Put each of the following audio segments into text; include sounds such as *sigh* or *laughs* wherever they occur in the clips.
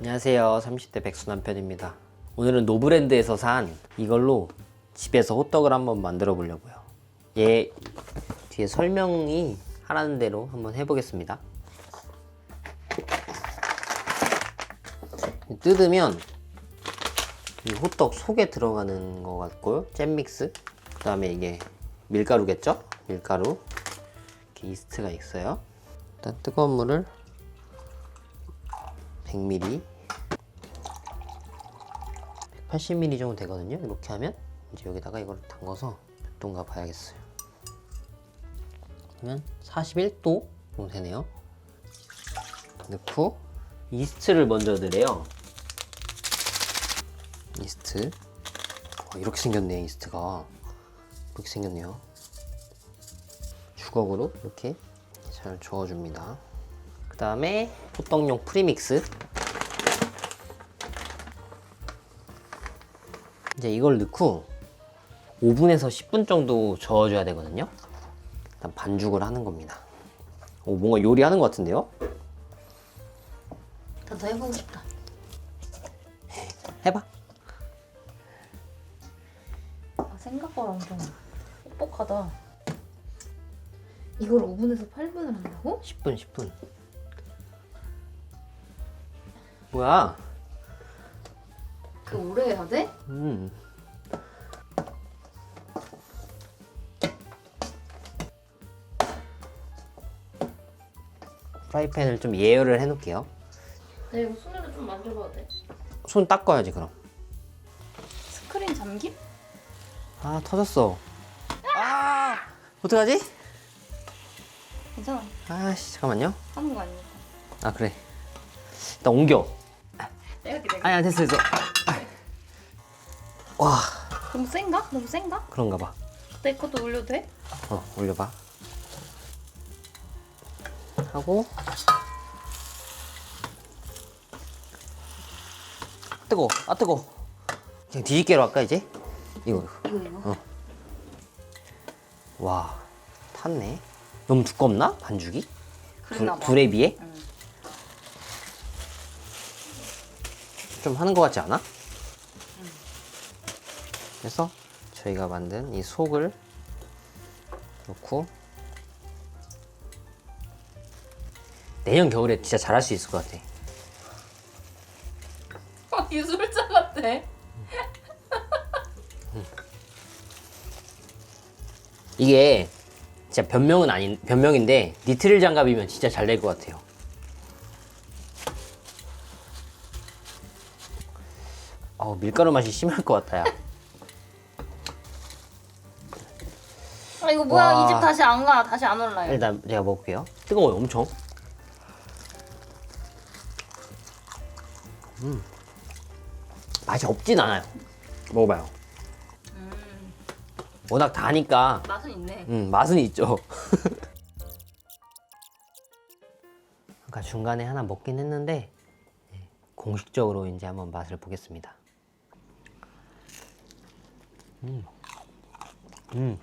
안녕하세요. 30대 백수 남편입니다. 오늘은 노브랜드에서 산 이걸로 집에서 호떡을 한번 만들어 보려고요. 얘 뒤에 설명이 하라는 대로 한번 해보겠습니다. 뜯으면 이 호떡 속에 들어가는 것 같고요. 잼 믹스. 그 다음에 이게 밀가루겠죠? 밀가루. 이스트가 있어요. 일단 뜨거운 물을 100ml 180ml 정도 되거든요. 이렇게 하면 이제 여기다가 이걸 담궈서 몇 도인가 봐야겠어요. 그러면 41도 정도 되네요. 넣고 이스트를 먼저 넣으래요. 이스트. 와, 이렇게 생겼네 이스트가. 이렇게 생겼네요. 주걱으로 이렇게 잘 저어줍니다. 그 다음에 호떡용 프리믹스 이제 이걸 넣고 5분에서 10분 정도 저어줘야 되거든요 일단 반죽을 하는 겁니다 오, 뭔가 요리하는 것 같은데요? 나도 해보고 싶다. 해봐 아, 생각보다 엄청 뻑뻑하다. 이걸 5분에서 8분을 한다고? 10분 10분 뭐야 그 오래 해야 돼? 음. 프라이팬을 좀 예열을 해놓을게요 나 이거 손으로 좀 만져봐도 돼? 손 닦아야지 그럼 스크린 잠김? 아 터졌어 아 어떡하지? 괜찮아. 아씨 잠깐만요 하는 거 아니니까. 아 그래 일단 옮겨 내가. 아니야 됐어 됐어 와 너무 센가? 너무 센가? 그런가 봐 내 것도 올려도 돼? 어, 올려봐. 하고 뜨거, 아 뜨거. 그냥 뒤집개로 할까 이제? 이거. 이거 이거. 와, 탔네. 너무 두껍나 반죽이? 그랬나 불, 봐. 불에 비해? 응. 좀 하는 것 같지 않아? 그래서 저희가 만든 이 속을 넣고 내년 겨울에 진짜 잘할 수 있을 것 같아. 유술자 같아. 이게 진짜 변명은 아닌 변명인데 니트릴 장갑이면 진짜 잘 될 것 같아요. 어 밀가루 맛이 심할 것 같아요. 아 이거 뭐야? 와. 이 집 다시 안 가. 다시 안 올라요. 일단 제가 먹을게요. 뜨거워요, 엄청. 음, 맛이 없진 않아요. 먹어봐요. 워낙 다니까 맛은 있네. 음, 맛은 있죠. *laughs* 아까 중간에 하나 먹긴 했는데 네, 공식적으로 이제 한번 맛을 보겠습니다. 음, 음,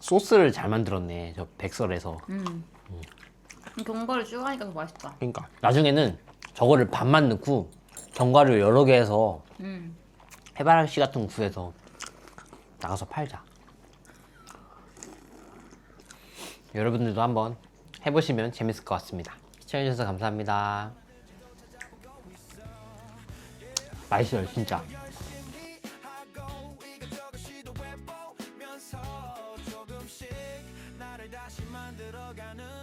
소스를 잘 만들었네. 저 백설에서. 음. 견과류 추가하니까 더 맛있다. 그러니까 나중에는 저거를 반만 넣고 견과류 여러 개 해서 음. 해바라기 같은 거 구해서 나가서 팔자. 여러분들도 한번 해보시면 재밌을 것 같습니다. 시청해주셔서 감사합니다. 맛있어요 진짜. 조금씩 나를 다시 만들어가는